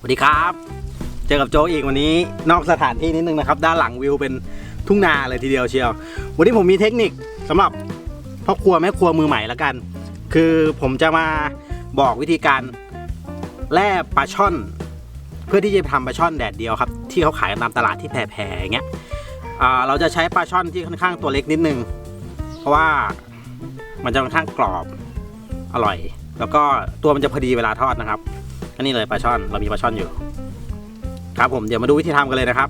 สวัสดีครับ เจอกับโจกอีกวันนี้นอกสถานที่นิดนึงนะครับ ด้านหลังวิวเป็นทุ่งนาเลยทีเดียวเชียว วันนี้ผมมีเทคนิคสำหรับพ่อครัวแม่ครัวมือใหม่แล้วกัน คือผมจะมาบอกวิธีการแล่ปลาช่อน เพื่อที่จะทำปลาช่อนแดดเดียวครับ ที่เขาขายตามตลาดที่แพร่ๆอย่างเงี้ยเราจะใช้ปลาช่อนที่ค่อนข้างตัวเล็กนิดนึง เพราะว่ามันจะค่อนข้างกรอบอร่อย แล้วก็ตัวมันจะพอดีเวลาทอดนะครับ ก็นี่เลยปลาช่อนเรามีปลาช่อนอยู่ ครับผมเดี๋ยวมาดูวิธีทำกันเลยนะครับ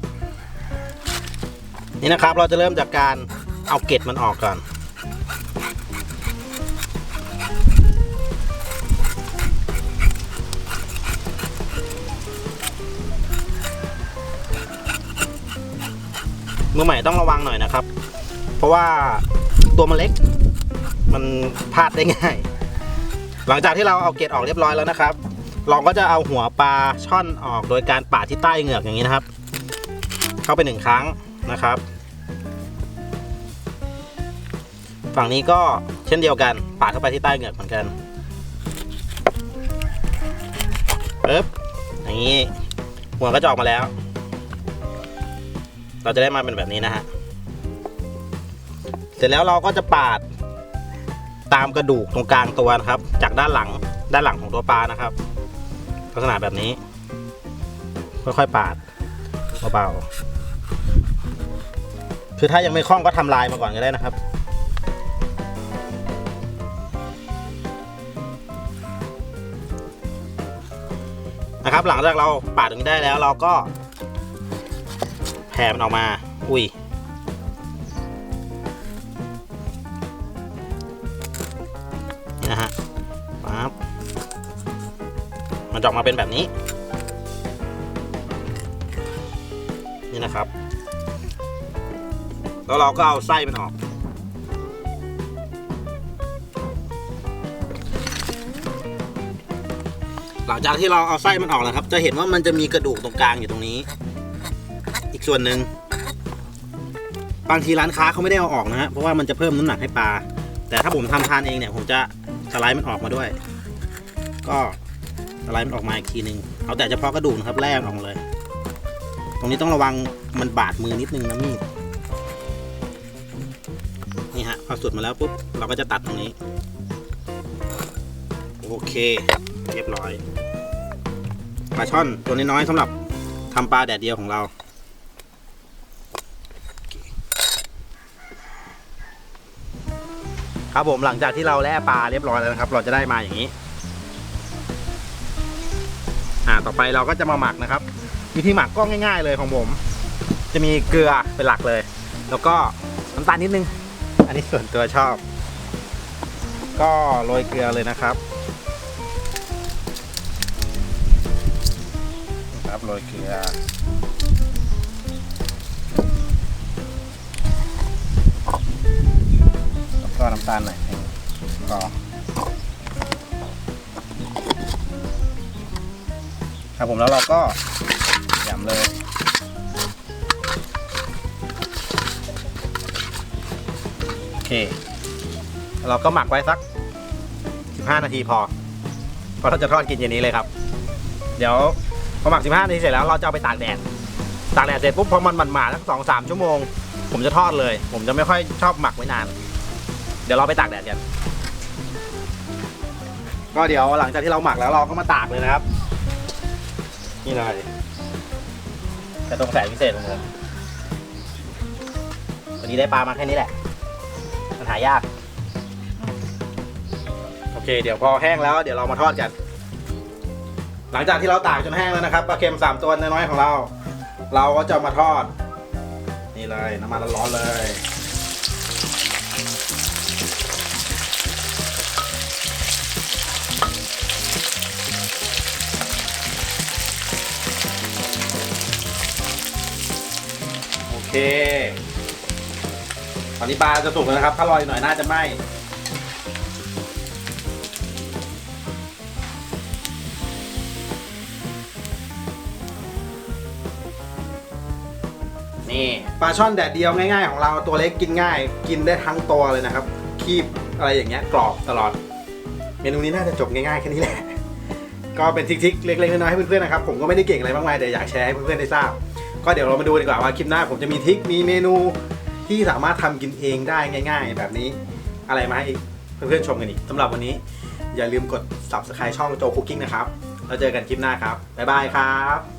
นี่นะครับเราจะเริ่มจากการเอาเกล็ดมันออกก่อน มือใหม่ต้องระวังหน่อยนะครับ เพราะว่าตัวมันเล็ก มันพลาดได้ง่าย หลังจากที่เราเอาเกล็ดออกเรียบร้อยแล้วนะครับ เราก็จะเอาหัวปลาช่อนออกโดยการปาดที่ใต้เหงือกอย่างนี้นะครับ เข้าไปหนึ่งครั้งนะครับ ฝั่งนี้ก็เช่นเดียวกันปาดเข้าไปที่ใต้เหงือกเหมือนกันปึ๊บอย่างนี้หัวก็จะออกมาแล้ว เราจะได้มาเป็นแบบนี้นะฮะเสร็จแล้วเราก็จะปาดตามกระดูกตรงกลางตัวนะครับ จากด้านหลังด้านหลังของตัวปลานะครับ ลักษณะแบบนี้ ค่อยๆปาดเบาๆคือถ้ายังไม่คล่องก็ทำลายมาก่อนก็ได้นะครับนะครับหลังจากเราปาดตรงนี้ได้แล้วเราก็แผ่มันออกมา อุ้ย มันจะออกมาเป็นแบบนี้ นี่นะครับ แล้วเราก็เอาไส้มันออก หลังจากที่เราเอาไส้มันออกแล้วครับ จะเห็นว่ามันจะมีกระดูกตรงกลางอยู่ตรงนี้ อีกส่วนหนึ่งบางทีร้านค้าเขาไม่ได้เอาออกนะฮะเพราะว่ามันจะเพิ่มน้ำหนักให้ปลาแต่ถ้าผมทำทานเองเนี่ย ผมจะสไลด์มันออกมาด้วย ก็ สไลด์มันออกมาอีกทีหนึ่งเอาแต่เฉพาะกระดูกนะครับแล่มันออกมาเลย ตรงนี้ต้องระวังมันบาดมือนิดนึงนะมีด นี่ฮะพอสุดมาแล้วปุ๊บเราก็จะตัดตรงนี้ โอเค เรียบร้อย ปลาช่อนตัวน้อยๆสำหรับทำปลาแดดเดียวของเราครับผมหลังจากที่เราแล่ปลาเรียบร้อยแล้วนะครับ เราจะได้มาอย่างนี้ อ่าต่อไปเราก็จะมาหมักนะครับ วิธีหมักก็ง่าย ๆเลยของผม จะมีเกลือเป็นหลักเลย แล้วก็น้ำตาลนิดนึง อันนี้ส่วนตัวชอบ ก็โรยเกลือเลยนะครับครับโรยเกลือ ครับผมแล้วเราก็ยำเลยโอเค เราก็หมักไว้สัก 15 นาทีพอเพราะเราจะทอดกินเย็นนี้เลยครับ เดี๋ยวพอหมัก 15 นาทีเสร็จแล้วเราจะเอาไปตากแดดตากแดดเสร็จปุ๊บพอมันมันหมาสักสองสามชั่วโมง ผมจะทอดเลย ผมจะไม่ค่อยชอบหมักไว้นาน เดี๋ยวเราไปตากแดดกันก็เดี๋ยวหลังจากที่เราหมักแล้วเราก็มาตากเลยนะครับ นี่เลยแต่ตรงแสนพิเศษของผมวันนี้ได้ปลามาแค่นี้แหละ มันหายาก โอเค เดี๋ยวพอแห้งแล้วเดี๋ยวเรามาทอดกัน หลังจากที่เราตากจนแห้งแล้วนะครับปลาเค็มสามตัวน้อยๆของเรา เราก็จะมาทอด นี่เลยน้ำมันร้อนๆเลย เค ตอนนี้ปลาจะสุกแล้วนะครับ ถ้ารออีกหน่อยน่าจะไหม้นี่ปลาช่อนแดดเดียวง่ายๆ ของเราตัวเล็กกินง่าย กินได้ทั้งตัวเลยนะครับ คีบอะไรอย่างเงี้ยกรอบตลอด เมนูนี้น่าจะจบง่ายๆแค่นี้แหละ ก็เป็นทริคๆเล็กๆน้อยๆให้เพื่อนๆนะครับ ผมก็ไม่ได้เก่งอะไรมากมายแต่อยากแชร์ให้เพื่อนๆได้ทราบ ก็เดี๋ยวเรามาดูดีกว่าว่าคลิปหน้าผมจะมีทริคมีเมนูที่สามารถทำกินเองได้ง่าย ๆ แบบนี้อะไรมาให้เพื่อนๆชมกันอีกสำหรับวันนี้ อย่าลืมกด subscribe ช่องโจคุกกิ้งนะครับ แล้วเจอกันคลิปหน้าครับ บ๊ายบายครับ